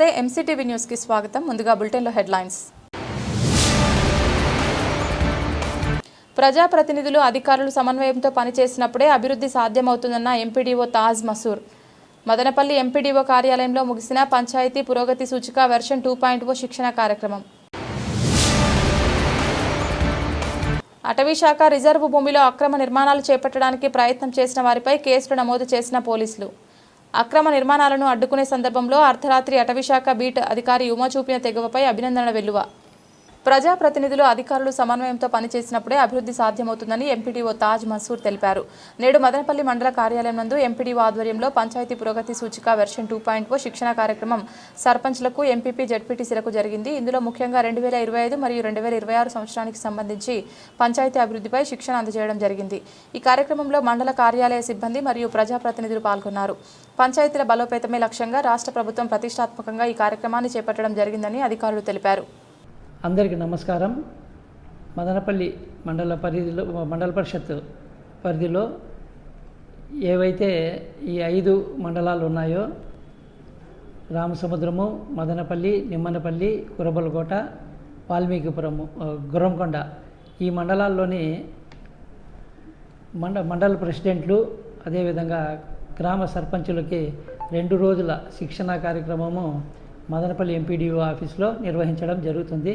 నమస్తే ఎంసీటీవీ న్యూస్కి స్వాగతం. ముందుగా బులెటిన్లో హెడ్లైన్స్. ప్రజాప్రతినిధులు అధికారులు సమన్వయంతో పనిచేసినప్పుడే అభివృద్ధి సాధ్యమవుతుందన్న ఎంపీడీఓ తాజ్ మసూర్. మదనపల్లి ఎంపీడీఓ కార్యాలయంలో ముగిసిన పంచాయతీ పురోగతి సూచిక వెర్షన్ టూ పాయింట్ ఓ శిక్షణ కార్యక్రమం. అటవీశాఖ రిజర్వ్ రిజర్వు భూమిలో అక్రమ నిర్మాణాలు చేపట్టడానికి ప్రయత్నం చేసిన వారిపై కేసులు నమోదు చేసిన పోలీసులు. అక్రమ నిర్మాణాలను అడ్డుకునే సందర్భంలో అర్ధరాత్రి అటవీశాఖ బీట్ అధికారి ఉమా చూపిన తెగువపై అభినందన వెల్లువ. ప్రజాప్రతినిధులు అధికారులు సమన్వయంతో పనిచేసినప్పుడే అభివృద్ధి సాధ్యమవుతుందని ఎంపీడీఓ తాజ్ మసూర్ తెలిపారు. నేడు మదనపల్లి మండల కార్యాలయం నందు ఎంపీడీఓ ఆధ్వర్యంలో పంచాయతీ పురోగతి సూచిక వెర్షన్ టూ పాయింట్ ఓ శిక్షణ కార్యక్రమం సర్పంచ్లకు ఎంపీపీ జడ్పీటీసీలకు జరిగింది. ఇందులో ముఖ్యంగా రెండు వేల ఇరవై ఐదు మరియు రెండు వేల ఇరవై ఆరు సంవత్సరానికి సంబంధించి పంచాయతీ అభివృద్ధిపై శిక్షణ అందజేయడం జరిగింది. ఈ కార్యక్రమంలో మండల కార్యాలయ సిబ్బంది మరియు ప్రజాప్రతినిధులు పాల్గొన్నారు. పంచాయతీల బలోపేతమే లక్ష్యంగా రాష్ట్ర ప్రభుత్వం ప్రతిష్టాత్మకంగా ఈ కార్యక్రమాన్ని చేపట్టడం జరిగిందని అధికారులు తెలిపారు. అందరికీ నమస్కారం. మదనపల్లి మండల పరిధిలో మండల పరిషత్ పరిధిలో ఏవైతే ఈ ఐదు మండలాలు ఉన్నాయో రామసముద్రము మదనపల్లి నిమ్మనపల్లి కురబలకోట వాల్మీకిపురము గురంకొండ ఈ మండలాల్లోని మండ మండల ప్రెసిడెంట్లు అదేవిధంగా గ్రామ సర్పంచులకి రెండు రోజుల శిక్షణా కార్యక్రమము మదనపల్లి ఎంపీడీఓ ఆఫీస్లో నిర్వహించడం జరుగుతుంది.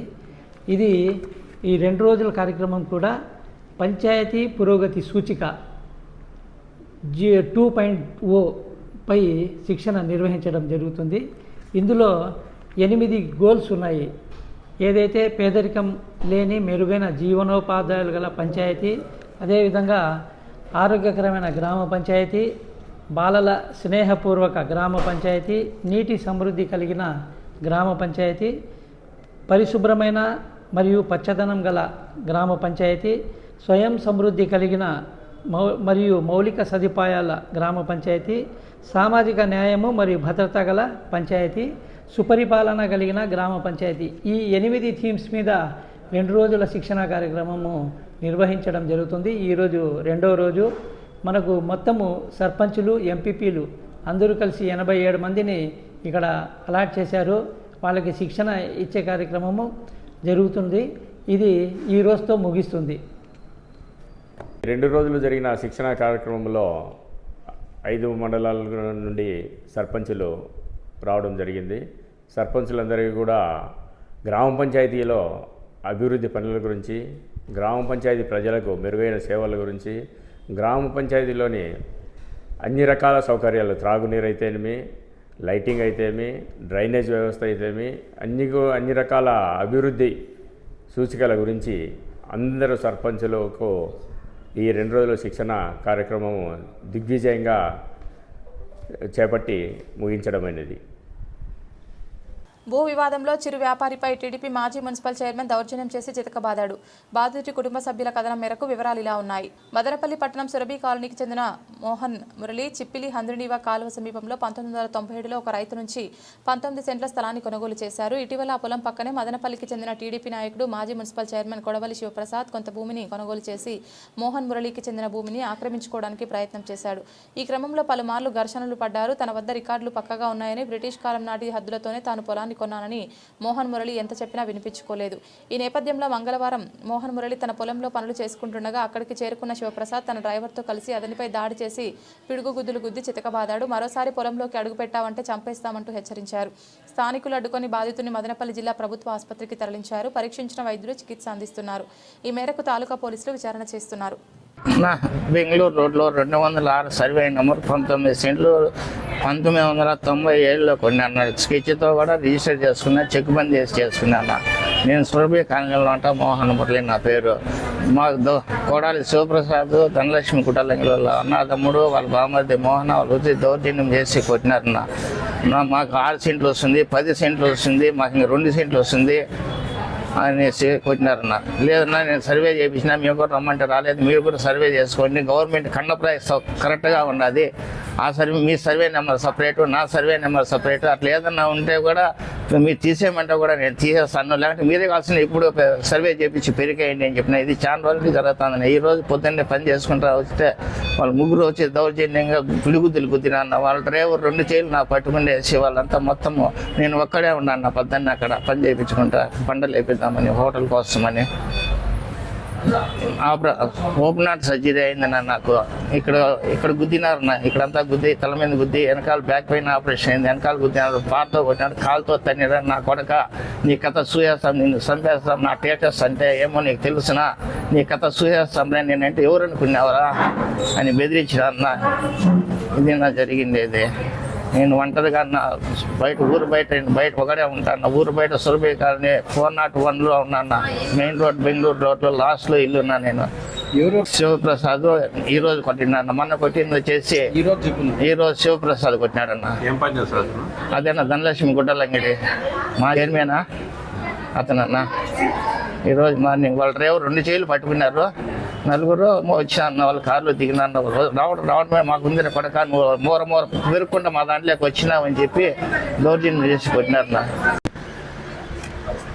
ఇది ఈ రెండు రోజుల కార్యక్రమం కూడా పంచాయతీ పురోగతి సూచిక జీ టూ పాయింట్ ఓ పై శిక్షణ నిర్వహించడం జరుగుతుంది. ఇందులో ఎనిమిది గోల్స్ ఉన్నాయి. ఏదైతే పేదరికం లేని మెరుగైన జీవనోపాధ్యాయులు గల పంచాయతీ అదేవిధంగా ఆరోగ్యకరమైన గ్రామ పంచాయతీ బాలల స్నేహపూర్వక గ్రామ పంచాయతీ నీటి సమృద్ధి కలిగిన గ్రామ పంచాయతీ పరిశుభ్రమైన మరియు పచ్చదనం గల గ్రామ పంచాయతీ స్వయం సమృద్ధి కలిగిన మౌ మరియు మౌలిక సదుపాయాల గ్రామ పంచాయతీ సామాజిక న్యాయము మరియు భద్రత గల పంచాయతీ సుపరిపాలన కలిగిన గ్రామ పంచాయతీ. ఈ ఎనిమిది థీమ్స్ మీద రెండు రోజుల శిక్షణ కార్యక్రమము నిర్వహించడం జరుగుతుంది. ఈరోజు రెండో రోజు మనకు మొత్తము సర్పంచులు ఎంపీపీలు అందరూ కలిసి ఎనభై ఏడు మందిని ఇక్కడ అలాట్ చేశారు. వాళ్ళకి శిక్షణ ఇచ్చే కార్యక్రమము జరుగుతుంది. ఇది ఈ రోజుతో ముగిస్తుంది. రెండు రోజులు జరిగిన శిక్షణ కార్యక్రమంలో ఐదు మండలాల నుండి సర్పంచులు రావడం జరిగింది. సర్పంచులందరికీ కూడా గ్రామ పంచాయతీలో అభివృద్ధి పనుల గురించి గ్రామ పంచాయతీ ప్రజలకు మెరుగైన సేవల గురించి గ్రామ పంచాయతీలోని అన్ని రకాల సౌకర్యాలు త్రాగునీరు అయితేనేమి లైటింగ్ అయితేమి డ్రైనేజ్ వ్యవస్థ అయితేమి అన్ని అన్ని రకాల అభివృద్ధి సూచికల గురించి అందరూ సర్పంచులకు ఈ రెండు రోజుల శిక్షణ కార్యక్రమం దిగ్విజయంగా చేపట్టి ముగించడమైనది. భూ వివాదంలో చిరు వ్యాపారిపై టీడీపీ మాజీ మున్సిపల్ చైర్మన్ దౌర్జన్యం చేసి చితకబాదాడు. బాధితుడి కుటుంబ సభ్యుల కథనం మేరకు వివరాలు ఇలా ఉన్నాయి. మదనపల్లి పట్టణం సురభి కాలనీకి చెందిన మోహన్ మురళి చిప్పిలి హంద్రినీవా కాలువ సమీపంలో పంతొమ్మిది వందల తొంభై ఏడులో ఒక రైతు నుంచి పంతొమ్మిది సెంట్ల స్థలాన్ని కొనుగోలు చేశారు. ఇటీవల ఆ పొలం పక్కనే మదనపల్లికి చెందిన టీడీపీ నాయకుడు మాజీ మున్సిపల్ చైర్మన్ కొడవలి శివప్రసాద్ కొంత భూమిని కొనుగోలు చేసి మోహన్ మురళికి చెందిన భూమిని ఆక్రమించుకోవడానికి ప్రయత్నం చేశాడు. ఈ క్రమంలో పలుమార్లు ఘర్షణలు పడ్డారు. తన వద్ద రికార్డులు పక్కగా ఉన్నాయని బ్రిటిష్ కాలం నాటి హద్దులతోనే తాను పొలాన్ని కొన్నానని మోహన్ మురళి ఎంత చెప్పినా వినిపించుకోలేదు. ఈ నేపథ్యంలో మంగళవారం మోహన్ మురళి తన పొలంలో పనులు చేసుకుంటుండగా అక్కడికి చేరుకున్న శివప్రసాద్ తన డ్రైవర్తో కలిసి అతనిపై దాడి చేసి పిడుగు గుద్దులు గుద్ది చితకబాదాడు. మరోసారి పొలంలోకి అడుగు పెట్టావంటే చంపేస్తామంటూ హెచ్చరించారు. స్థానికులు అడ్డుకొని బాధితుని మదనపల్లి జిల్లా ప్రభుత్వ ఆసుపత్రికి తరలించారు. పరీక్షించిన వైద్యులు చికిత్స అందిస్తున్నారు. ఈ మేరకు తాలూకా పోలీసులు విచారణ చేస్తున్నారు. బెంగళూరు రోడ్లో రెండు వందల ఆరు సర్వే నెంబర్ పంతొమ్మిది సెంట్లు పంతొమ్మిది వందల తొంభై ఏడులో కొన్నాను. స్కెచ్తో కూడా రిజిస్టర్ చేసుకున్నా చెక్ బంద్ చేసి చేసుకున్నాను. నేను సురభి కాంగల్లో ఉంటా మోహన్ మురళి నా పేరు. మా దో కోడాలి శివప్రసాద్ ధనలక్ష్మి కుటాలంగిలో నా తమ్ముడు వాళ్ళ బామర్ది మోహన్ వాళ్ళ వచ్చి దౌర్జన్యం చేసి కొట్టినారు నా. నా- మాకు ఆరు సెంట్లు వస్తుంది పది సెంట్లు వస్తుంది మాకు ఇంకా రెండు సెంట్లు వస్తుంది. అనేసి కొట్టినారన్న. లేదన్నా నేను సర్వే చేయించిన మేము కూడా రమ్మంటే రాలేదు. మీరు కూడా సర్వే చేసుకోండి. గవర్నమెంట్ కన్నప్రాయ కరెక్ట్గా ఉన్నది. ఆ సర్వే మీ సర్వే నెంబర్ సపరేటు నా సర్వే నెంబర్ సపరేటు. అట్లా ఏదన్నా ఉంటే కూడా మీరు తీసేయమంటే కూడా నేను తీసేస్తాను. లేకపోతే మీరే కావాల్సిన ఇప్పుడు సర్వే చేపించి పెరిగేయండి అని చెప్పిన. ఇది చాలా రోజులు జరుగుతుందని ఈ రోజు పొద్దున్నే పని చేసుకుంటా వస్తే వాళ్ళు ముగ్గురు వచ్చి దౌర్జన్యంగా గులుగుద్దులు గుద్దిన వాళ్ళ డ్రైవర్ రెండు చేతులు నాకు పట్టుకునేసి వాళ్ళంతా మొత్తము నేను ఒక్కడే ఉన్నాను నా పొద్దున్న అక్కడ పని చేయించుకుంటా పండలు వేపిద్దామని హోటల్ కోసమని. ఓపెన్ హార్ట్ సర్జరీ అయిందన్న నాకు. ఇక్కడ ఇక్కడ గుద్దినారు ఇక్కడంతా గుద్ది తల మీద గుద్ది వెనకాల బ్యాక్ పెయిన్ ఆపరేషన్ అయింది. వెనకాల గుద్దినారు పాటతో కొట్టినాడు కాలుతో తన్నిరా నా కొడక నీ కథ సూయేస్తాం నిన్ను చంపేస్తాం నా టేటస్ అంటే ఏమో నీకు తెలుసునా? నీ కథ సూయేస్తాం నేనంటే ఎవరు అనుకున్నావరా అని బెదిరించిన అన్న ఇది నా జరిగింది ఇది. నేను ఒంటరిగా నా బయట ఊరు బయట నేను బయట ఒకడే ఉంటాను. ఊరు బయట సురభి కాలనీ ఫోర్ నాట్ వన్లో ఉన్నాను. మెయిన్ రోడ్ బెంగళూరు రోడ్లో లాస్ట్లో ఇల్లు ఉన్నా నేను. శివప్రసాద్ ఈ రోజు కొట్టినాడు మొన్న కొట్టింది వచ్చేసి ఈ రోజు శివప్రసాద్ కొట్టినాడన్న. ఏం పని అదేనా ధనలక్ష్మి గుడ్డలంగిడి మా చైర్మేనా? అతనన్నా. ఈరోజు మార్నింగ్ వాళ్ళ డ్రైవర్ రెండు చేతులు పట్టుకున్నారు. నలుగురు వచ్చాను వాళ్ళ కారులో అన్న రావడం రావడమే మాకు ఉంది కొడక నువ్వు మూర మూర పెరుక్కుండా మా దాంట్లోకి వచ్చినావని చెప్పి దౌర్జన్యం చేసి కొట్టినారు నా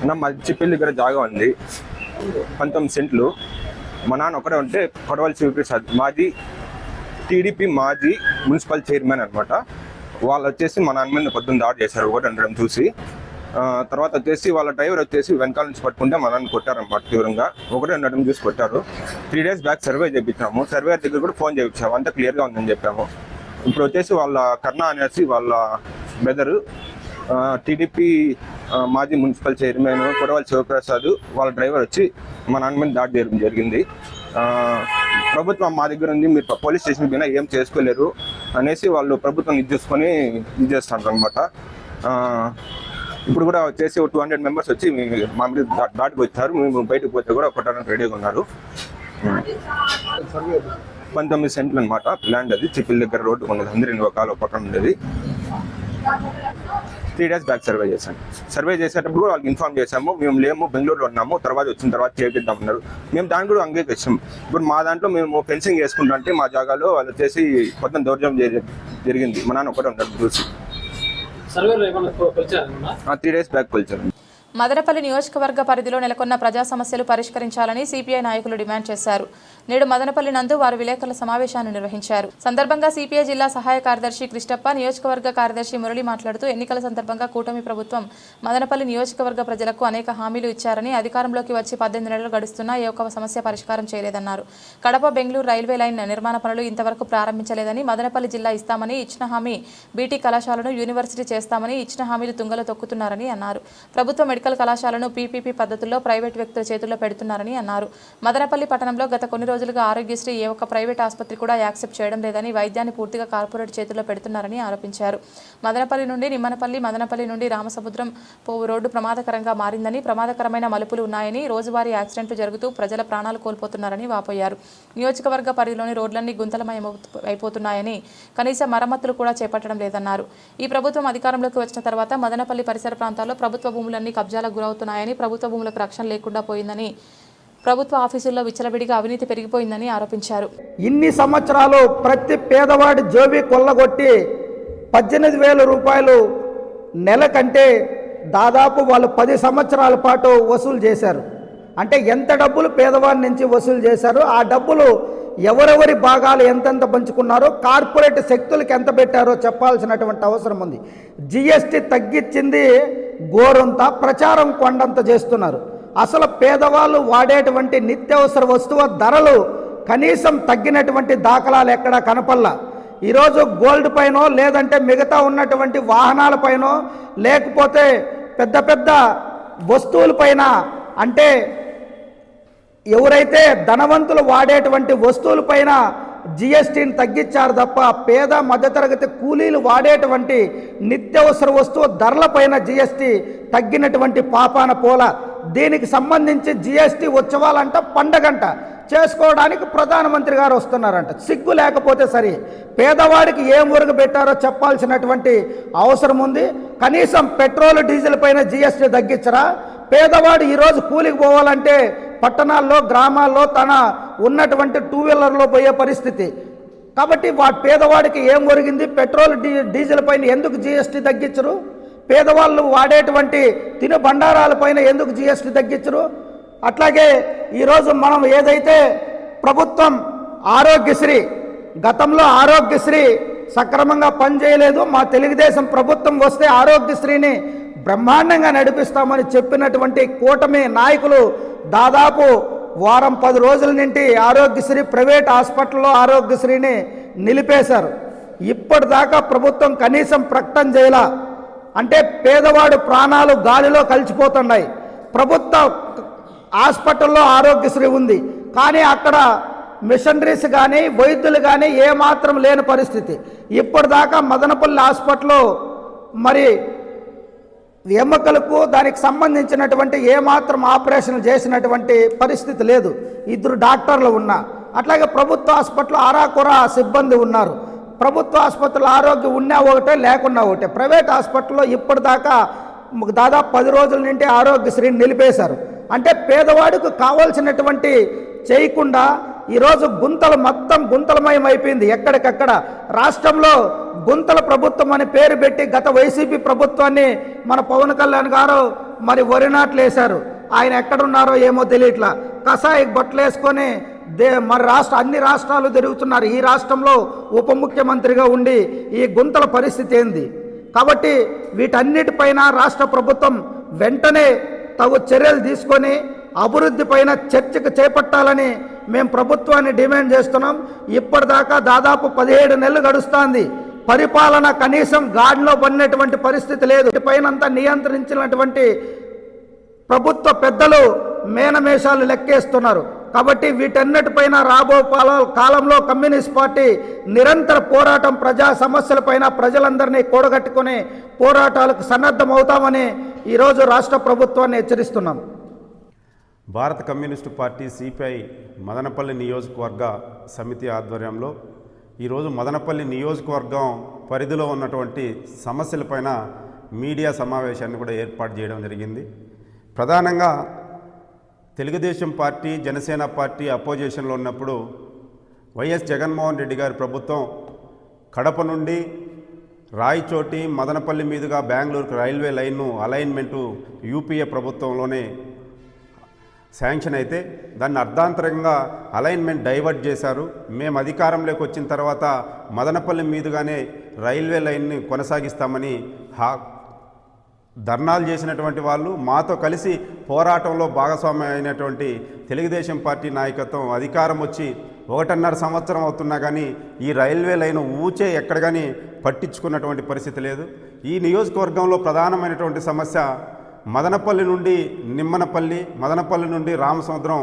నా మచ్చిపల్లి దగ్గర జాగా ఉంది. పంతొమ్మిది సెంట్లు. మా నాన్న ఒకడే ఉంటే కొడవలి శివప్రసాద్ మాజీ టీడీపీ మాజీ మున్సిపల్ చైర్మన్ అనమాట వాళ్ళు వచ్చేసి మా నాన్న మీద పొద్దున్న దాడి చేశారు ఒకటి అనడం చూసి. తర్వాత వచ్చేసి వాళ్ళ డ్రైవర్ వచ్చేసి వెనకాల నుంచి పట్టుకుంటే మనల్ని కొట్టారనమాట తీవ్రంగా. ఒకటే ఉండడం చూసి కొట్టారు. త్రీ డేస్ బ్యాక్ సర్వే చేయించాము సర్వే దగ్గర కూడా ఫోన్ చేయించాము అంతా క్లియర్గా ఉందని చెప్పాము. ఇప్పుడు వచ్చేసి వాళ్ళ కర్ణ అనేసి వాళ్ళ బ్రదరు టీడీపీ మాజీ మున్సిపల్ చైర్మన్ కొడవలి శివప్రసాద్ వాళ్ళ డ్రైవర్ వచ్చి మా నాన్న మీద దాడి చేయడం జరిగింది. ప్రభుత్వం మా దగ్గర ఉంది. మీరు పోలీస్ స్టేషన్ పోయినా ఏం చేసుకోలేరు అనేసి వాళ్ళు ప్రభుత్వం ఇది చేసుకొని ఇది చేస్తారు అనమాట ఇప్పుడు కూడా వచ్చేసి టూ హండ్రెడ్ మెంబర్స్ వచ్చి మీ- మా మీద దాటికి వచ్చారు. మేము బయటకు పోతే కూడా కొట్టడానికి రెడీగా ఉన్నారు. పంతొమ్మిది సెంట్లు అనమాట ల్యాండ్ అది. చిపిల్ దగ్గర రోడ్డు ఉన్నది. అందరి ఒక కాలు పక్కన ఉండేది. త్రీ డేస్ బ్యాక్ సర్వే చేశాను. సర్వే చేసేటప్పుడు కూడా వాళ్ళకి ఇన్ఫార్మ్ చేశాము. మేము లేము బెంగళూరులో ఉన్నాము. తర్వాత వచ్చిన తర్వాత చేపిద్దామన్నారు మేము దాని కూడా అంగీకరిస్తాం ఇప్పుడు మా దాంట్లో మేము ఫెన్సింగ్ వేసుకుంటా అంటే మా జాగాలో వాళ్ళు వచ్చేసి కొత్త దౌర్జన్యం జరిగింది. మా నాన్న ఒకటే ఉంటారు చూసి త్రీ డేస్ బ్యాక్ కొలిచారు. మదనపల్లి నియోజకవర్గ పరిధిలో నెలకొన్న ప్రజా సమస్యలు పరిష్కరించాలని సిపిఐ నాయకులు డిమాండ్ చేశారు. నేడు మదనపల్లి నందు వారు విలేకరుల సమావేశాన్ని నిర్వహించారు. సందర్భంగా సిపిఐ జిల్లా సహాయ కార్యదర్శి కృష్ణప్ప నియోజకవర్గ కార్యదర్శి మురళి మాట్లాడుతూ ఎన్నికల సందర్భంగా కూటమి ప్రభుత్వం మదనపల్లి నియోజకవర్గ ప్రజలకు అనేక హామీలు ఇచ్చారని అధికారంలోకి వచ్చి పద్దెనిమిది నెలలు గడుస్తున్నా ఏ ఒక్క సమస్య పరిష్కారం చేయలేదన్నారు. కడప బెంగళూరు రైల్వే లైన్ నిర్మాణ పనులు ఇంతవరకు ప్రారంభించలేదని మదనపల్లి జిల్లా ఇస్తామని ఇచ్చిన హామీ బీటీ కళాశాలను యూనివర్సిటీ చేస్తామని ఇచ్చిన హామీలు తుంగలో తొక్కుతున్నారని అన్నారు. ప్రభుత్వ మెడికల్ కళాశాలను పీపీపీ పద్ధతుల్లో ప్రైవేట్ వ్యక్తుల చేతుల్లో పెడుతున్నారని అన్నారు. మదనపల్లి పట్టణంలో గత కొన్ని రోజులుగా ఆరోగ్యశ్రీ ఏ ఒక్క ప్రైవేట్ ఆసుపత్రి కూడా యాక్సెప్ట్ చేయడం లేదని వైద్యాన్ని పూర్తిగా కార్పొరేట్ చేతుల్లో పెడుతున్నారని ఆరోపించారు. మదనపల్లి నుండి నిమ్మనపల్లి మదనపల్లి నుండి రామసముద్రం పోవు రోడ్డు ప్రమాదకరంగా మారిందని ప్రమాదకరమైన మలుపులు ఉన్నాయని రోజువారీ యాక్సిడెంట్లు జరుగుతూ ప్రజల ప్రాణాలు కోల్పోతున్నారని వాపోయారు. నియోజకవర్గ పరిధిలోని రోడ్లన్నీ గుంతలమయం అయిపోతున్నాయని కనీస మరమ్మతులు కూడా చేపట్టడం లేదన్నారు. ఈ ప్రభుత్వం అధికారంలోకి వచ్చిన తర్వాత మదనపల్లి పరిసర ప్రాంతాల్లో ప్రభుత్వ భూములన్నీ కబ్జాలకు గురవుతున్నాయని ప్రభుత్వ భూములకు రక్షణ లేకుండా పోయిందని ప్రభుత్వ ఆఫీసుల్లో విచ్చలవిడిగా అవినీతి పెరిగిపోయిందని ఆరోపించారు. ఇన్ని సంవత్సరాలు ప్రతి పేదవాడి జోబీ కొల్లగొట్టి పద్దెనిమిది వేల రూపాయలు నెల కంటే దాదాపు వాళ్ళు పది సంవత్సరాల పాటు వసూలు చేశారు. అంటే ఎంత డబ్బులు పేదవాడి నుంచి వసూలు చేశారో ఆ డబ్బులు ఎవరెవరి భాగాలు ఎంతెంత పంచుకున్నారో కార్పొరేట్ శక్తులకు ఎంత పెట్టారో చెప్పాల్సినటువంటి అవసరం ఉంది. జిఎస్టీ తగ్గించింది గోరంతా ప్రచారం కొండంత చేస్తున్నారు. అసలు పేదవాళ్ళు వాడేటువంటి నిత్యావసర వస్తువు ధరలు కనీసం తగ్గినటువంటి దాఖలాలు ఎక్కడా కనపల్లా ఈరోజు గోల్డ్ పైనో లేదంటే మిగతా ఉన్నటువంటి వాహనాలపైనో లేకపోతే పెద్ద పెద్ద వస్తువులపైన అంటే ఎవరైతే ధనవంతులు వాడేటువంటి వస్తువులపైన జిఎస్టీని తగ్గించారు తప్ప పేద మధ్యతరగతి కూలీలు వాడేటువంటి నిత్యావసర వస్తువు ధరలపైన జిఎస్టీ తగ్గినటువంటి పాపాన పోల. దీనికి సంబంధించి జిఎస్టీ ఉత్సవాలంట పండగంట. చేసుకోవడానికి ప్రధానమంత్రి గారు వస్తున్నారంట. సిగ్గు లేకపోతే సరే. పేదవాడికి ఏం ఒరుగు పెట్టారో చెప్పాల్సినటువంటి అవసరం ఉంది. కనీసం పెట్రోల్ డీజిల్ పైన జిఎస్టీ తగ్గించరా? పేదవాడు ఈరోజు కూలికి పోవాలంటే పట్టణాల్లో గ్రామాల్లో తన ఉన్నటువంటి టూ వీలర్లో పోయే పరిస్థితి. కాబట్టి వా పేదవాడికి ఏం ఒరిగింది? పెట్రోల్ డీ డీజిల్ పైన ఎందుకు జిఎస్టీ తగ్గించరు? పేదవాళ్ళు వాడేటువంటి తిను బండారాలపైన ఎందుకు జిఎస్టీ తగ్గించరు? అట్లాగే ఈరోజు మనం ఏదైతే ప్రభుత్వం ఆరోగ్యశ్రీ గతంలో ఆరోగ్యశ్రీ సక్రమంగా పనిచేయలేదు మా తెలుగుదేశం ప్రభుత్వం వస్తే ఆరోగ్యశ్రీని బ్రహ్మాండంగా నడిపిస్తామని చెప్పినటువంటి కూటమి నాయకులు దాదాపు వారం పది రోజుల నుండి ఆరోగ్యశ్రీ ప్రైవేట్ హాస్పిటల్లో ఆరోగ్యశ్రీని నిలిపేశారు. ఇప్పటిదాకా ప్రభుత్వం కనీసం ప్రకటన చేయాల. అంటే పేదవాడు ప్రాణాలు గాలిలో కలిసిపోతున్నాయి. ప్రభుత్వ హాస్పిటల్లో ఆరోగ్యశ్రీ ఉంది. కానీ అక్కడ మిషనరీస్ కానీ వైద్యులు కానీ ఏమాత్రం లేని పరిస్థితి. ఇప్పటిదాకా మదనపల్లి హాస్పిటల్లో మరి ఎముకలకు దానికి సంబంధించినటువంటి ఏమాత్రం ఆపరేషన్ చేసినటువంటి పరిస్థితి లేదు. ఇద్దరు డాక్టర్లు ఉన్నా అట్లాగే ప్రభుత్వ హాస్పిటల్ అరాకురా సిబ్బంది ఉన్నారు. ప్రభుత్వ ఆసుపత్రుల ఆరోగ్యం ఉన్నా ఒకటే లేకున్నా ఒకటే. ప్రైవేట్ హాస్పిటల్లో ఇప్పటిదాకా దాదాపు పది రోజుల నుండి ఆరోగ్యశ్రీని నిలిపేశారు. అంటే పేదవాడికి కావాల్సినటువంటి చేయకుండా ఈరోజు గుంతలు మొత్తం గుంతలమయం అయిపోయింది ఎక్కడికక్కడ. రాష్ట్రంలో గుంతల ప్రభుత్వం అని పేరు పెట్టి గత వైసీపీ ప్రభుత్వాన్ని మన పవన్ కళ్యాణ్ గారు మరి వరినాట్లు వేశారు. ఆయన ఎక్కడున్నారో ఏమో తెలియట్లా. కషాయి బట్టలు వేసుకొని దే మరి రాష్ట్ర అన్ని రాష్ట్రాలు తిరుగుతున్నారు. ఈ రాష్ట్రంలో ఉప ముఖ్యమంత్రిగా ఉండి ఈ గుంతల పరిస్థితి ఏంది? కాబట్టి వీటన్నిటిపైన రాష్ట్ర ప్రభుత్వం వెంటనే తగు చర్యలు తీసుకొని అభివృద్ధి పైన చర్చకు చేపట్టాలని మేము ప్రభుత్వాన్ని డిమాండ్ చేస్తున్నాం. ఇప్పటిదాకా దాదాపు పదిహేడు నెలలు గడుస్తోంది. పరిపాలన కనీసం గాడిలో పడినటువంటి పరిస్థితి లేదు. పైనంతా నియంత్రించినటువంటి ప్రభుత్వ పెద్దలు మేనమేషాలు లెక్కేస్తున్నారు. కాబట్టి వీటన్నిటిపైన రాబో కాలంలో కమ్యూనిస్ట్ పార్టీ నిరంతర పోరాటం ప్రజా సమస్యలపైన ప్రజలందరినీ కూడగట్టుకుని పోరాటాలకు సన్నద్ధమవుతామని ఈరోజు రాష్ట్ర ప్రభుత్వాన్ని హెచ్చరిస్తున్నాం. భారత కమ్యూనిస్టు పార్టీ సిపిఐ మదనపల్లి నియోజకవర్గ సమితి ఆధ్వర్యంలో ఈరోజు మదనపల్లి నియోజకవర్గం పరిధిలో ఉన్నటువంటి సమస్యలపైన మీడియా సమావేశాన్ని కూడా ఏర్పాటు చేయడం జరిగింది. ప్రధానంగా తెలుగుదేశం పార్టీ జనసేన పార్టీ అపోజిషన్లో ఉన్నప్పుడు వైఎస్ జగన్మోహన్ రెడ్డి గారి ప్రభుత్వం కడప నుండి రాయచోటి మదనపల్లి మీదుగా బెంగళూరుకు రైల్వే లైన్ను అలైన్మెంటు యూపీఏ ప్రభుత్వంలోనే శాంక్షన్ అయితే దాన్ని అర్ధాంతరంగా అలైన్మెంట్ డైవర్ట్ చేశారు. మేము అధికారంలోకి వచ్చిన తర్వాత మదనపల్లి మీదుగానే రైల్వే లైన్ని కొనసాగిస్తామని హా ధర్నాలు చేసినటువంటి వాళ్ళు మాతో కలిసి పోరాటంలో భాగస్వామ్యం అయినటువంటి తెలుగుదేశం పార్టీ నాయకత్వం అధికారం వచ్చి ఒకటిన్నర సంవత్సరం అవుతున్నా కానీ ఈ రైల్వే లైన్ ఊచే ఎక్కడ కానీ పట్టించుకున్నటువంటి పరిస్థితి లేదు. ఈ నియోజకవర్గంలో ప్రధానమైనటువంటి సమస్య మదనపల్లి నుండి నిమ్మనపల్లి మదనపల్లి నుండి రామసముద్రం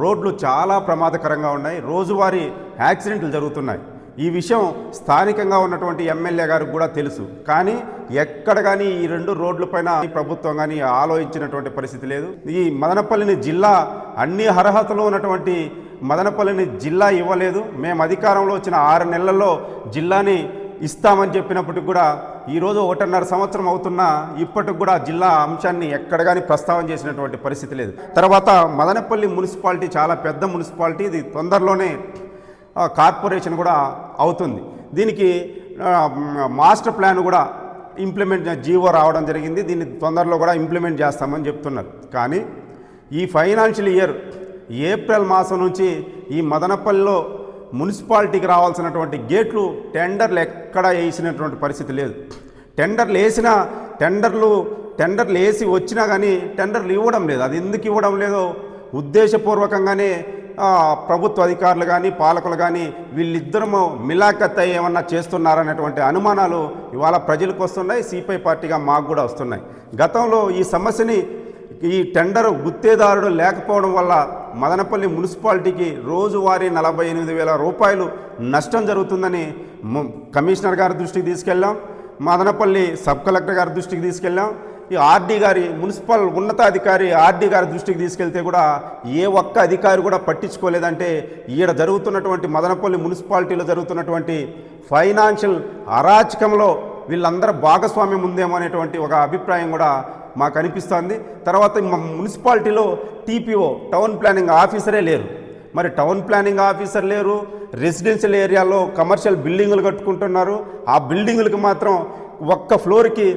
రోడ్లు చాలా ప్రమాదకరంగా ఉన్నాయి. రోజువారీ యాక్సిడెంట్లు జరుగుతున్నాయి. ఈ విషయం స్థానికంగా ఉన్నటువంటి ఎమ్మెల్యే గారికి కూడా తెలుసు. కానీ ఎక్కడ కానీ ఈ రెండు రోడ్లపైన ఈ ప్రభుత్వం కానీ ఆలోచించినటువంటి పరిస్థితి లేదు. ఈ మదనపల్లిని జిల్లా అన్ని అర్హతలు ఉన్నటువంటి మదనపల్లిని జిల్లా ఇవ్వలేదు. మేము అధికారంలో వచ్చిన ఆరు నెలల్లో జిల్లాని ఇస్తామని చెప్పినప్పటికి కూడా ఈరోజు ఒకటిన్నర సంవత్సరం అవుతున్నా ఇప్పటికి కూడా జిల్లా అంశాన్ని ఎక్కడ కానీ ప్రస్తావన చేసినటువంటి పరిస్థితి లేదు. తర్వాత మదనపల్లి మున్సిపాలిటీ చాలా పెద్ద మున్సిపాలిటీ. ఇది తొందరలోనే కార్పొరేషన్ కూడా అవుతుంది. దీనికి మాస్టర్ ప్లాన్ కూడా ఇంప్లిమెంట్ జీవో రావడం జరిగింది. దీన్ని తొందరలో కూడా ఇంప్లిమెంట్ చేస్తామని చెప్తున్నారు. కానీ ఈ ఫైనాన్షియల్ ఇయర్ ఏప్రిల్ మాసం నుంచి ఈ మదనపల్లిలో మున్సిపాలిటీకి రావాల్సినటువంటి గేట్లు టెండర్లు ఎక్కడా వేసినటువంటి పరిస్థితి లేదు. టెండర్లు వేసినా టెండర్లు టెండర్లు వేసి వచ్చినా కానీ టెండర్లు ఇవ్వడం లేదు. అది ఎందుకు ఇవ్వడం లేదో? ఉద్దేశపూర్వకంగానే ప్రభుత్వ అధికారులు కానీ పాలకులు కానీ వీళ్ళిద్దరము మిలాఖత్ అయ్యి ఏమన్నా చేస్తున్నారనేటువంటి అనుమానాలు ఇవాళ ప్రజలకు వస్తున్నాయి సిపిఐ పార్టీగా మాకు కూడా వస్తున్నాయి. గతంలో ఈ సమస్యని ఈ టెండర్ గుత్తేదారుడు లేకపోవడం వల్ల మదనపల్లి మున్సిపాలిటీకి రోజువారీ నలభై ఎనిమిది వేల రూపాయలు నష్టం జరుగుతుందని కమిషనర్ గారి దృష్టికి తీసుకెళ్ళాం మదనపల్లి సబ్ కలెక్టర్ గారి దృష్టికి తీసుకెళ్ళాం ఈ ఆర్డీ గారి మున్సిపల్ ఉన్నతాధికారి ఆర్డీ గారి దృష్టికి తీసుకెళ్తే కూడా ఏ ఒక్క అధికారి కూడా పట్టించుకోలేదంటే ఈడ జరుగుతున్నటువంటి మదనపల్లి మున్సిపాలిటీలో జరుగుతున్నటువంటి ఫైనాన్షియల్ అరాచకంలో వీళ్ళందరూ భాగస్వామ్యం ఉందేమో అనేటువంటి ఒక అభిప్రాయం కూడా మాకు అనిపిస్తోంది. తర్వాత మా మున్సిపాలిటీలో టీపీఓ టౌన్ ప్లానింగ్ ఆఫీసరే లేరు. మరి టౌన్ ప్లానింగ్ ఆఫీసర్ లేరు రెసిడెన్షియల్ ఏరియాలో కమర్షియల్ బిల్డింగులు కట్టుకుంటున్నారు. ఆ బిల్డింగులకు మాత్రం ఒక్క ఫ్లోర్కి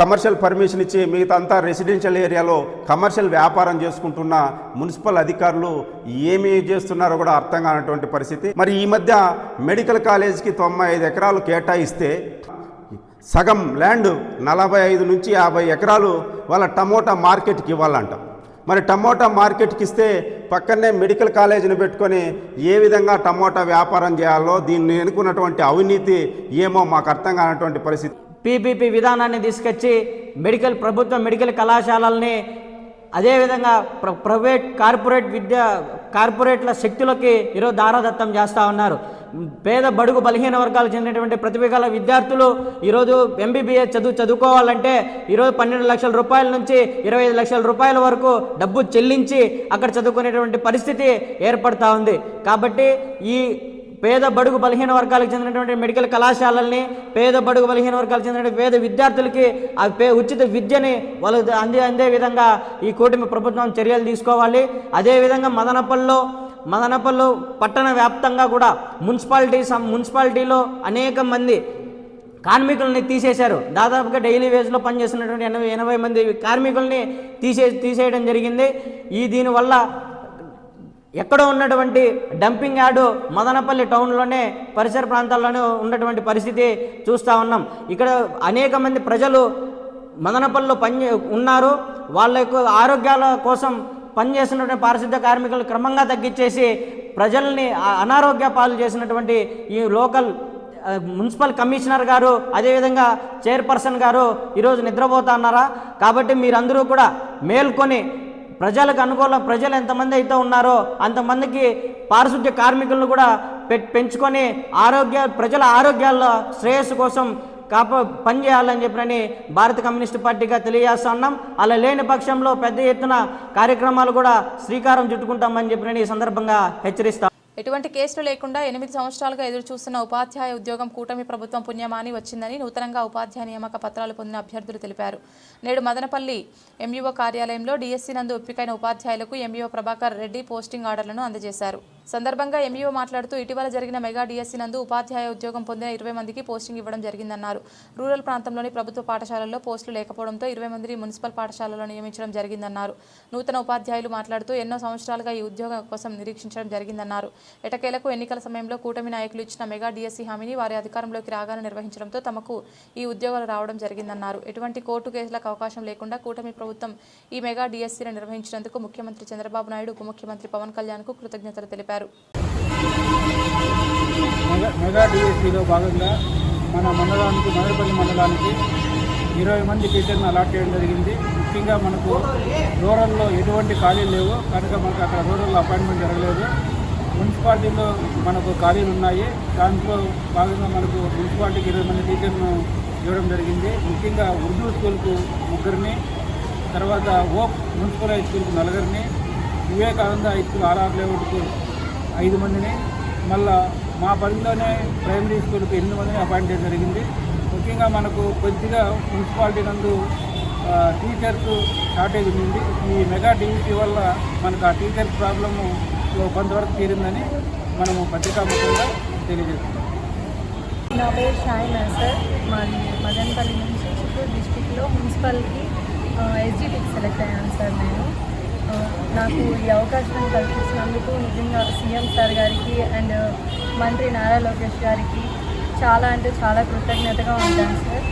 కమర్షియల్ పర్మిషన్ ఇచ్చి మిగతా అంతా రెసిడెన్షియల్ ఏరియాలో కమర్షియల్ వ్యాపారం చేసుకుంటున్న మున్సిపల్ అధికారులు ఏమి చేస్తున్నారో కూడా అర్థం కానటువంటి పరిస్థితి. మరి ఈ మధ్య మెడికల్ కాలేజ్కి తొంభై ఐదు ఎకరాలు కేటాయిస్తే సగం ల్యాండ్ నలభై ఐదు నుంచి యాభై ఎకరాలు వాళ్ళ టమోటా మార్కెట్కి ఇవ్వాలంట. మరి టమోటా మార్కెట్కి ఇస్తే పక్కనే మెడికల్ కాలేజీని పెట్టుకొని ఏ విధంగా టమోటా వ్యాపారం చేయాలో దీన్ని ఎన్నుకున్నటువంటి అవినీతి ఏమో మాకు అర్థం కానటువంటి పరిస్థితి. పీపీపీ విధానాన్ని తీసుకొచ్చి మెడికల్ ప్రభుత్వ మెడికల్ కళాశాలల్ని అదేవిధంగా ప్ర ప్రైవేట్ కార్పొరేట్ విద్య కార్పొరేట్ల శక్తులకి ఈరోజు దారాదత్తం చేస్తూ ఉన్నారు. పేద బడుగు బలహీన వర్గాలకు చెందినటువంటి ప్రతిభ గల విద్యార్థులు ఈరోజు ఎంబీబీఎస్ చదువు చదువుకోవాలంటే ఈరోజు పన్నెండు లక్షల రూపాయల నుంచి ఇరవై ఐదు లక్షల రూపాయల వరకు డబ్బు చెల్లించి అక్కడ చదువుకునేటువంటి పరిస్థితి ఏర్పడతా ఉంది. కాబట్టి ఈ పేద బడుగు బలహీన వర్గాలకు చెందినటువంటి మెడికల్ కళాశాలల్ని పేద బడుగు బలహీన వర్గాలకు చెందినటువంటి పేద విద్యార్థులకి ఆ పే ఉచిత విద్యని వాళ్ళు అందే అందే విధంగా ఈ కూటమి ప్రభుత్వం చర్యలు తీసుకోవాలి. అదేవిధంగా మదనపల్లిలో మదనపల్లి పట్టణ వ్యాప్తంగా కూడా మున్సిపాలిటీ మున్సిపాలిటీలో అనేక మంది కార్మికుల్ని తీసేశారు. దాదాపుగా డైలీ వేజ్లో పనిచేస్తున్నటువంటి ఎనభై ఎనభై మంది కార్మికుల్ని తీసే తీసేయడం జరిగింది. ఈ దీనివల్ల ఎక్కడో ఉన్నటువంటి డంపింగ్ యార్డు మదనపల్లి టౌన్లోనే పరిసర ప్రాంతాల్లోనే ఉన్నటువంటి పరిస్థితి చూస్తూ ఉన్నాం. ఇక్కడ అనేక మంది ప్రజలు మదనపల్లిలో పని ఉన్నారు. వాళ్ళ యొక్క ఆరోగ్యాల కోసం పనిచేసినటువంటి పారిశుద్ధ్య కార్మికులు క్రమంగా తగ్గించేసి ప్రజల్ని అనారోగ్య పాలు చేసినటువంటి ఈ లోకల్ మున్సిపల్ కమిషనర్ గారు అదేవిధంగా చైర్పర్సన్ గారు ఈరోజు నిద్రపోతా ఉన్నారా? కాబట్టి మీరందరూ కూడా మేల్కొని ప్రజలకు అనుకూలం ప్రజలు ఎంతమంది అయితే ఉన్నారో అంతమందికి పారిశుద్ధ్య కార్మికులను కూడా పె- పెంచుకొని ఆరోగ్య ప్రజల ఆరోగ్యాల శ్రేయస్సు కోసం కాప పనిచేయాలని చెప్పినని భారత కమ్యూనిస్టు పార్టీగా తెలియజేస్తా ఉన్నాం అలా లేని పక్షంలో పెద్ద ఎత్తున కార్యక్రమాలు కూడా శ్రీకారం చుట్టుకుంటామని చెప్పినని ఈ సందర్భంగా హెచ్చరిస్తాం. ఎటువంటి కేసులు లేకుండా ఎనిమిది సంవత్సరాలుగా ఎదురు చూస్తున్న ఉపాధ్యాయ ఉద్యోగం కూటమి ప్రభుత్వం పుణ్యమాని వచ్చిందని నూతనంగా ఉపాధ్యాయ నియామక పత్రాలు పొందిన అభ్యర్థులు తెలిపారు. నేడు మదనపల్లి ఎంఈఓ కార్యాలయంలో డిఎస్సీ నందు ఒప్పికైన ఉపాధ్యాయులకు ఎంఈఓ ప్రభాకర్ రెడ్డి పోస్టింగ్ ఆర్డర్లను అందజేశారు. సందర్భంగా ఎంఈఓ మాట్లాడుతూ ఇటీవల జరిగిన మెగా డిఎస్సీ నందు ఉపాధ్యాయ ఉద్యోగం పొందిన ఇరవై మందికి పోస్టింగ్ ఇవ్వడం జరిగిందన్నారు. రూరల్ ప్రాంతంలోని ప్రభుత్వ పాఠశాలల్లో పోస్టులు లేకపోవడంతో ఇరవై మందిని మున్సిపల్ పాఠశాలలో నియమించడం జరిగిందన్నారు. నూతన ఉపాధ్యాయులు మాట్లాడుతూ ఎన్నో సంవత్సరాలుగా ఈ ఉద్యోగం కోసం నిరీక్షించడం జరిగిందన్నారు. ఎటకేలకు ఎన్నికల సమయంలో కూటమి నాయకులు ఇచ్చిన మెగా డిఎస్సీ హామీని వారి అధికారంలోకి రాగానే నిర్వహించడంతో తమకు ఈ ఉద్యోగాలు రావడం జరిగిందన్నారు. ఎటువంటి కోర్టు కేసులకు అవకాశం లేకుండా కూటమి ప్రభుత్వం ఈ మెగా డిఎస్సీని నిర్వహించినందుకు ముఖ్యమంత్రి చంద్రబాబు నాయుడు ఉప ముఖ్యమంత్రి పవన్ కళ్యాణ్కు కృతజ్ఞతలు తెలిపారు. మెగా మెగా డిఎస్సిలో భాగంగా మన మండలానికి మదనపల్లి మండలానికి ఇరవై మంది టీచర్ని అలాట్ చేయడం జరిగింది. ముఖ్యంగా మనకు రూరల్లో ఎటువంటి ఖాళీలు లేవు. కనుక మనకు అక్కడ రూరల్లో అపాయింట్మెంట్ జరగలేదు. మున్సిపాలిటీలో మనకు ఖాళీలు ఉన్నాయి. దాంట్లో భాగంగా మనకు మున్సిపాలిటీకి ఇరవై మంది టీచర్ను ఇవ్వడం జరిగింది. ముఖ్యంగా ఉర్దూ స్కూల్కు ముగ్గురిని తర్వాత ఓప్ మున్సిపల్ హై స్కూల్కు నలుగురిని వివేకానంద హై స్కూల్ ఆర్ఆర్ లేఅవుట్కు ఐదు మందిని మళ్ళా మా పనిలోనే ప్రైమరీ స్కూల్కి ఎనిమిది మందిని అపాయింట్ చేయడం జరిగింది. ముఖ్యంగా మనకు కొద్దిగా మున్సిపాలిటీ నందు టీచర్స్ షార్టేజ్ ఉంది ఈ మెగా డివిటీ వల్ల మనకు ఆ టీచర్స్ ప్రాబ్లము కొంతవరకు తీరిందని మనము పత్రికాముఖంగా తెలియజేస్తున్నాం. నా పేరు షాయినా సార్ మాది మదనపల్లి నుంచి చిత్తూరు డిస్టిక్లో మున్సిపల్కి ఎస్జీటీకి సెలెక్ట్ అయ్యాను సార్ నేను. నాకు ఈ అవకాశం కల్పించినందుకు నిజంగా సీఎం సార్ గారికి అండ్ మంత్రి నారా లోకేష్ గారికి చాలా అంటే చాలా కృతజ్ఞతగా ఉంటాను సార్.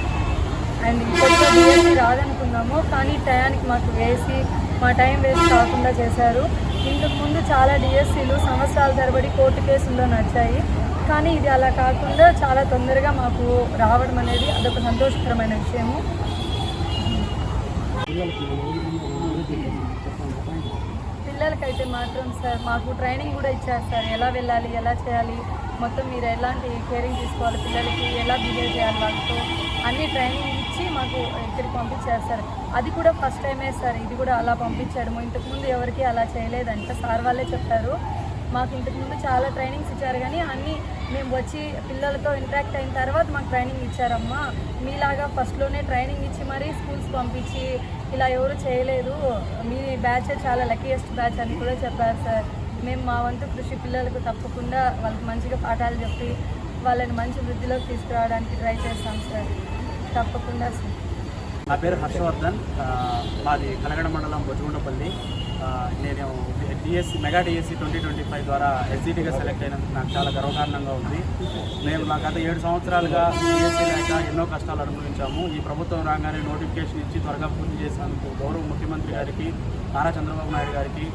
అండ్ ఇప్పటికే బీఎస్సీ రాదనుకున్నాము కానీ టయానికి మాకు వేసి మా టైం వేస్ట్ కాకుండా చేశారు. ఇంతకుముందు చాలా డిఎస్సీలు సంవత్సరాల తరబడి కోర్టు కేసుల్లో నచ్చాయి కానీ ఇది అలా కాకుండా చాలా తొందరగా మాకు రావడం అనేది అదొక సంతోషకరమైన విషయము. పిల్లలకైతే మాత్రం సార్ మాకు ట్రైనింగ్ కూడా ఇచ్చారు సార్. ఎలా వెళ్ళాలి ఎలా చేయాలి మొత్తం మీరు ఎలాంటి కేరింగ్ తీసుకోవాలి పిల్లలకి ఎలా బిహేవ్ చేయాలి వాళ్ళతో అన్ని ట్రైనింగ్ ఇచ్చి మాకు ఇక్కడికి పంపించారు సార్. అది కూడా ఫస్ట్ టైమే సార్ ఇది కూడా అలా పంపించడము ఇంతకుముందు ఎవరికి అలా చేయలేదంట సార్ వాళ్ళే చెప్పారు. మాకు ఇంతకుముందు చాలా ట్రైనింగ్స్ ఇచ్చారు కానీ అన్నీ మేము వచ్చి పిల్లలతో ఇంటరాక్ట్ అయిన తర్వాత మాకు ట్రైనింగ్ ఇచ్చారమ్మా. మీలాగా ఫస్ట్లోనే ట్రైనింగ్ ఇచ్చి మరీ స్కూల్స్ పంపించి ఇలా ఎవరు చేయలేదు. మీ బ్యాచ్ చాలా లక్కీయెస్ట్ బ్యాచ్ అని కూడా చెప్పారు సార్. మేము మా వంతు కృషి పిల్లలకు తప్పకుండా వాళ్ళకి మంచిగా పాఠాలు చెప్పి వాళ్ళని మంచి వృద్ధిలోకి తీసుకురావడానికి ట్రై చేస్తాం సార్. తప్పకుండా సార్. నా పేరు హర్షవర్ధన్. మాది కనగడ మండలం బొజ్జగుండపల్లి. నేను DSC mega DSC twenty twenty five ద్వారా ఎస్జిటిగా సెలెక్ట్ అయినందుకు నాకు చాలా గర్వకారణంగా ఉంది. మేము నా గత ఏడు సంవత్సరాలుగా డిఎస్సీ లేక ఎన్నో కష్టాలు అనుభవించాము. ఈ ప్రభుత్వం రాగానే నోటిఫికేషన్ ఇచ్చి త్వరగా పూర్తి చేసినందుకు గౌరవ ముఖ్యమంత్రి గారికి నారా చంద్రబాబు నాయుడు గారికి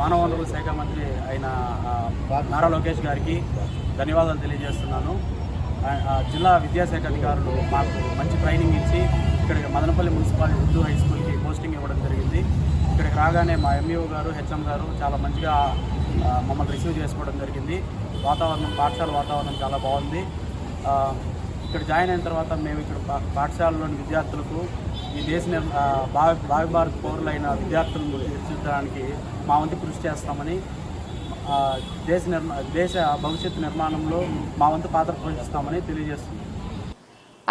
మానవ వనరుల శాఖ మంత్రి అయిన నారా లోకేష్ గారికి ధన్యవాదాలు తెలియజేస్తున్నాను. జిల్లా విద్యాశాఖ అధికారులు మాకు మంచి ట్రైనింగ్ ఇచ్చి ఇక్కడ మదనపల్లి మున్సిపాలిటీ ఉర్దూ హై స్కూల్కి పోస్టింగ్ ఇవ్వడం ఇక్కడికి రాగానే మా ఎంఈఓ గారు హెచ్ఎం గారు చాలా మంచిగా మమ్మల్ని రిసీవ్ చేసుకోవడం జరిగింది. వాతావరణం పాఠశాల వాతావరణం చాలా బాగుంది. ఇక్కడ జాయిన్ అయిన తర్వాత మేము ఇక్కడ పా- పాఠశాలలోని విద్యార్థులకు ఈ దేశ భావి భావి భారత్ పౌరులైన విద్యార్థులను తీర్చిదిద్దడానికి మా వంతు కృషి చేస్తామని దేశ నిర్మా దేశ భవిష్యత్తు నిర్మాణంలో మా వంతు పాత్ర పోషిస్తామని తెలియజేస్తుంది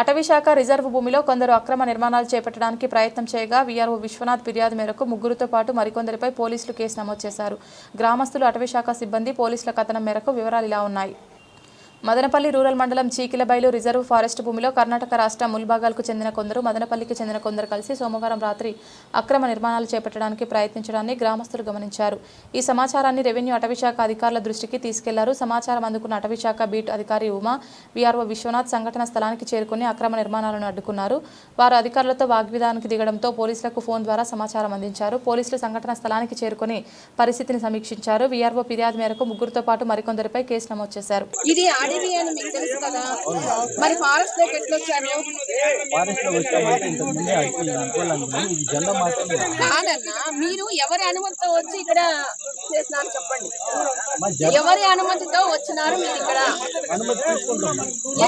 అటవీశాఖ రిజర్వ్ భూమిలో కొందరు అక్రమ నిర్మాణాలు చేపట్టడానికి ప్రయత్నం చేయగా వీఆర్ఓ విశ్వనాథ్ ఫిర్యాదు మేరకు ముగ్గురుతో పాటు మరికొందరిపై పోలీసులు కేసు నమోదు చేశారు. గ్రామస్తులు అటవీశాఖ సిబ్బంది పోలీసుల కథనం మేరకు వివరాలు ఇలా ఉన్నాయి. మదనపల్లి రూరల్ మండలం చీకిలబైలు రిజర్వ్ ఫారెస్ట్ భూమిలో కర్ణాటక రాష్ట్ర ముల్బాగాల్కు చెందిన కొందరు మదనపల్లికి చెందిన కొందరు కలిసి సోమవారం రాత్రి అక్రమ నిర్మాణాలు చేపట్టడానికి ప్రయత్నించడాన్ని గ్రామస్తులు గమనించారు. ఈ సమాచారాన్ని రెవెన్యూ అటవీశాఖ అధికారుల దృష్టికి తీసుకెళ్ళారు. సమాచారం అందుకున్న అటవీశాఖ బీట్ అధికారి ఉమా వీఆర్ఓ విశ్వనాథ్ సంఘటన స్థలానికి చేరుకుని అక్రమ నిర్మాణాలను అడ్డుకున్నారు. వారు అధికారులతో వాగ్విదానికి దిగడంతో పోలీసులకు ఫోన్ ద్వారా సమాచారం అందించారు. పోలీసులు సంఘటన స్థలానికి చేరుకుని పరిస్థితిని సమీక్షించారు. వీఆర్ఓ ఫిర్యాదు మేరకు ముగ్గురుతో పాటు మరికొందరిపై కేసు నమోదు చేశారు. ఇది అడవి అని మీకు తెలుసు కదా? మరి ఫారెస్ట్లోకి ఎట్లా వచ్చారు కాదన్నా మీరు ఎవరి అనుమతితో వచ్చి ఇక్కడ చేసినారు చెప్పండి. ఎవరి అనుమతితో వచ్చినారు మీరు ఇక్కడ?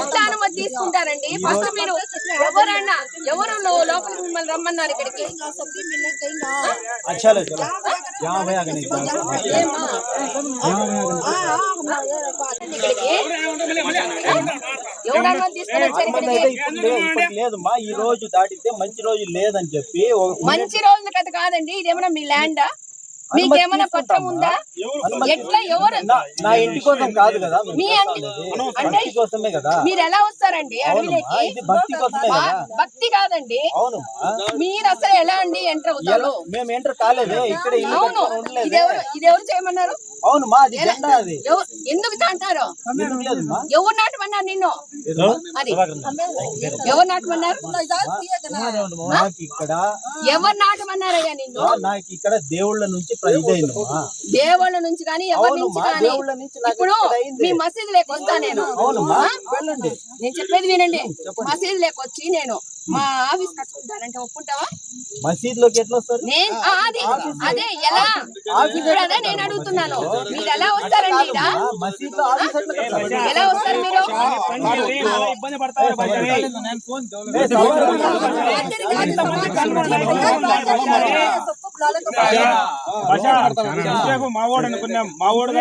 ఎట్లా అనుమతి తీసుకుంటారండి? ఫస్ట్ మీరు ఎవరన్నా ఎవరు లోపలికి మిమ్మల్ని రమ్మన్నారు ఇక్కడికి? ఇక్కడికి లేదమ్మా. ఈ రోజు దాటితే మంచి రోజు లేదని చెప్పి మంచి రోజుల కథ కాదండి ఇదేమన్నా మీ ల్యాండా? మీకేమైనా పత్రం ఉందా? ఎట్లా ఎవరు? నా ఇంటి కోసం కాదు కదా మీ అంటి కోసమే కదా. మీరు ఎలా వస్తారండి అడవిలోకి భక్తి కాదండి. మీరు అసలు ఎలా అండి ఎంటర్ అవుతారు? మేము ఎంటర్ కాలేదే ఇక్కడ అవును. ఇదెవరు ఇదెవరు చేయమన్నారు? అవునమ్మా అది జెండా అది. ఎందుకు అంటారు లేదమ్మా ఎవరు నాటమన్నారు నిన్ను? అది. ఎవరు నాటమన్నారు? నాకు ఇక్కడ ఎవరు నాటమన్నారయ్యా నిన్ను? నాకు ఇక్కడ దేవుళ్ళ నుంచి ఇదైందమ్మా. దేవుళ్ళ నుంచి కానీ ఎవరి నుంచి కానీ ఇప్పుడు. మీ మసీదు లేక వస్తా నేను నేను చెప్పేది వినండి. మసీదు లేక వచ్చి నేను మా ఆఫీస్ కట్టుకుంటానంటే ఒప్పుకుంటావా మసీదులోకి ఎట్లా వస్తారు నేను అది అదే ఎలా ఇప్పుడు అదే నేను అడుగుతున్నాను మీరు ఎలా వస్తారండి ఈడ? ఆఫీస్? ఎలా వస్తారు మీరు ఇబ్బంది పడతారు మా వాడు అనుకున్నాం మా వాడు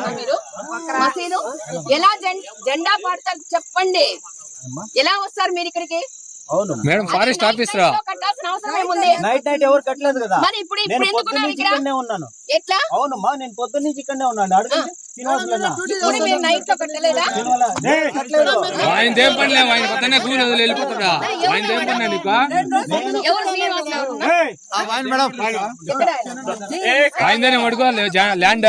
మసీదు ప్రాంతంలో మీరు ఎలా జెండా పాడతారు చెప్పండి. ఎలా వస్తారు మీరు ఇక్కడికి? అవును. మేడం ఫారెస్ట్ ఏముంది? నైట్ నైట్ ఎవరు కట్టలేదు కదా? మరి ఇప్పుడు ఎందుకు ఉన్నాను. ఎట్లా? అవునమ్మా నేను పొద్దున్న నుంచి ఇక్కడనే ఉన్నాను. అడగండి. ఆయన ఏం ఆయన కొత్తనే కూలి వదిలి వెళ్ళిపోతాడా ఆయన ఏం పని నీకు? ఆయనదేనే పడుకోవాలి ల్యాండ్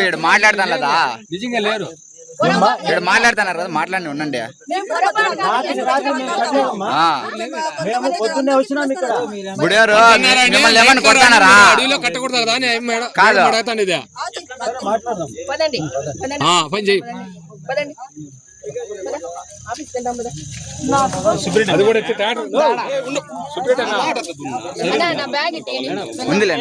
ఇక్కడ మాట్లాడతాను నిజంగా లేరు ఇక్కడ మాట్లాడుతున్నారు కదా మాట్లాడి ఉండండి. గుడివారు మిమ్మల్ని ఏమన్నా కొడతానారా? అడవిలో కట్టకూడదు కదా కాదు. పని చేయి పదండి. పద. ఆఫీస్కి వెళ్దాం పద. అది కూడా ఎత్తి తాడు. ఏ, ఉండు. సుబ్బిరెడ్డి అన్న. అన్నా, నా బ్యాగ్ ఇట్టి ఉందిలే.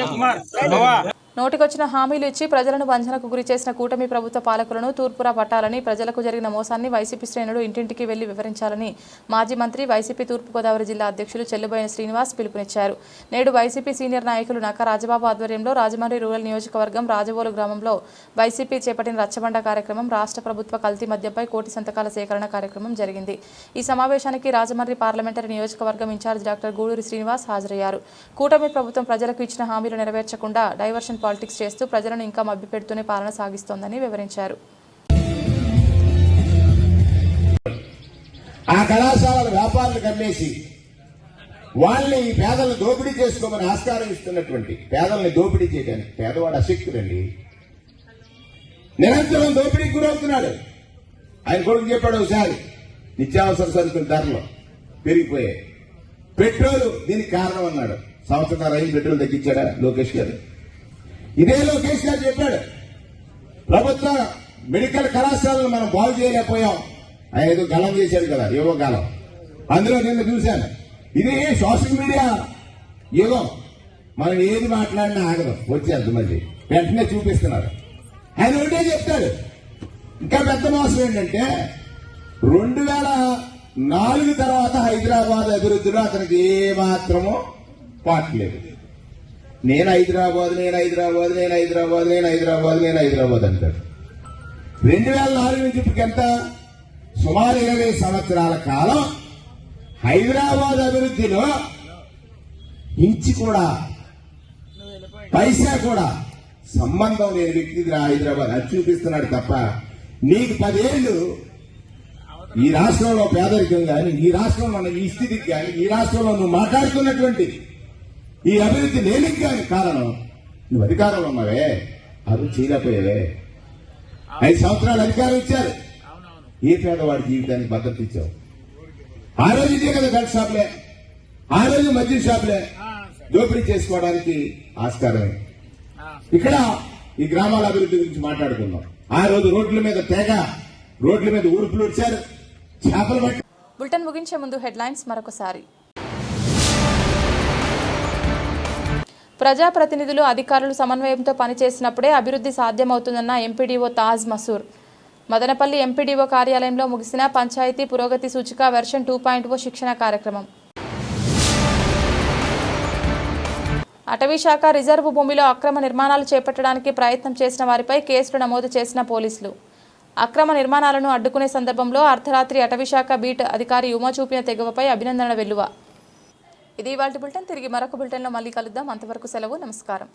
నోటికొచ్చిన హామీలు ఇచ్చి ప్రజలను వంచనకు గురి చేసిన కూటమి ప్రభుత్వ పాలకులను తూర్పురా పట్టాలని ప్రజలకు జరిగిన మోసాన్ని వైసీపీ శ్రేణులు ఇంటింటికి వెళ్ళి వివరించాలని మాజీ మంత్రి వైసీపీ తూర్పుగోదావరి జిల్లా అధ్యక్షులు చెల్లుబోయిన శ్రీనివాస్ పిలుపునిచ్చారు. నేడు వైసీపీ సీనియర్ నాయకులు నక్క రాజబాబు ఆధ్వర్యంలో రాజమండ్రి రూరల్ నియోజకవర్గం రాజవోలు గ్రామంలో వైసీపీ చేపట్టిన రచ్చబండ కార్యక్రమం రాష్ట్ర ప్రభుత్వ కల్తీ మద్యంపై కోటి సంతకాల సేకరణ కార్యక్రమం జరిగింది. ఈ సమావేశానికి రాజమండ్రి పార్లమెంటరీ నియోజకవర్గం ఇన్ఛార్జ్ డాక్టర్ గూడూరి శ్రీనివాస్ హాజరయ్యారు. కూటమి ప్రభుత్వం ప్రజలకు ఇచ్చిన హామీలు నెరవేర్చకుండా డైవర్షన్ పాలిటిక్స్ చేస్తూ ప్రజలను ఇంకా మభ్యపెడుతూనే పాలన సాగిస్తోందని వివరించారు. ఆ కళాశాలల వ్యాపారులకు అమ్మేసి వాళ్ళని ఈ పేదలను దోపిడీ చేసుకోమని ఆస్కారం ఇస్తున్నటువంటి పేదల్ని దోపిడీ చేయడానికి పేదవాడు అశక్తుడండి. నిరంతరం దోపిడీకి గురవుతున్నాడు. ఆయన కొడుకు చెప్పాడు ఒకసారి నిత్యావసర సరుకుల ధరలు పెరిగిపోయాయి. పెట్రోల్ దీనికి కారణం అన్నాడు. సంవత్సరం రైలు పెట్రోల్ తగ్గించాడా లోకేష్ గారు? ఇదేలో కేసీఆర్ చెప్పాడు. ప్రభుత్వ మెడికల్ కళాశాలను మనం బాగు చేయలేకపోయాం. ఆయన ఏదో గలం చేశాడు కదా యువ గలం అందులో నిన్న చూశాను. ఇది సోషల్ మీడియా ఏదో మనం ఏది మాట్లాడినా ఆగదు వచ్చేది మళ్ళీ. వెంటనే చూపిస్తున్నారు. ఆయన ఒకటే చెప్తాడు. ఇంకా పెద్ద మోసం ఏంటంటే రెండు వేల నాలుగు తర్వాత హైదరాబాద్ అభివృద్ధిలో అతనికి ఏ మాత్రమో పాటలేదు నేను హైదరాబాద్ నేను హైదరాబాద్ నేను హైదరాబాద్ నేను హైదరాబాద్ నేను హైదరాబాద్ అంటాడు. రెండు వేల నాలుగు నుంచి ఎంత? సుమారు ఇరవై సంవత్సరాల కాలం హైదరాబాద్ అభివృద్ధిలో ఇంచి కూడా పైసా కూడా సంబంధం లేని వ్యక్తి హైదరాబాద్. అది చూపిస్తున్నాడు తప్ప నీకు పదేళ్ళు ఈ రాష్ట్రంలో పేదరికం కానీ ఈ రాష్ట్రంలో ఉన్న ఈ స్థితికి కానీ ఈ రాష్ట్రంలో నువ్వు మాట్లాడుతున్నటువంటి ఈ అభివృద్ధి లేనికి కానీ కారణం? నువ్వు అధికారంలో ఉన్నావే. అది చేయలేకపోయావే ఐదు సంవత్సరాలు అధికారం ఇచ్చారు. ఏ పేదవాడి జీవితానికి భద్రత ఇచ్చావు? ఆ రోజు ఇదే కదా బెల్ట్ షాప్లే. ఆ రోజు మద్యం షాప్లే. దోపిడీ చేసుకోవడానికి ఆస్కారమే. ఇక్కడ ఈ గ్రామాల అభివృద్ధి గురించి మాట్లాడుకుందాం. ఆ రోజు రోడ్ల మీద తేగ రోడ్ల మీద ఊరుపులు వచ్చారు చేపలు పట్టి బులెటిన్ ముగించే ముందు హెడ్లైన్స్ మరొకసారి. ప్రజాప్రతినిధులు అధికారులు సమన్వయంతో పనిచేసినప్పుడే అభివృద్ధి సాధ్యమవుతుందన్న ఎంపీడీఓ తాజ్ మసూర్. మదనపల్లి ఎంపీడీఓ కార్యాలయంలో ముగిసిన పంచాయతీ పురోగతి సూచిక వెర్షన్ టూ పాయింట్ ఓ శిక్షణ కార్యక్రమం. అటవీశాఖ రిజర్వు భూమిలో అక్రమ నిర్మాణాలు చేపట్టడానికి ప్రయత్నం చేసిన వారిపై కేసులు నమోదు చేసిన పోలీసులు. అక్రమ నిర్మాణాలను అడ్డుకునే సందర్భంలో అర్ధరాత్రి అటవీశాఖ బీట్ అధికారి ఉమా చూపిన తెగువపై అభినందన వెల్లువ. ఇది ఇవాళ బులెటిన్. తిరిగి మరొక బులెటిన్లో మళ్ళీ కలుద్దాం. అంతవరకు సెలవు. నమస్కారం.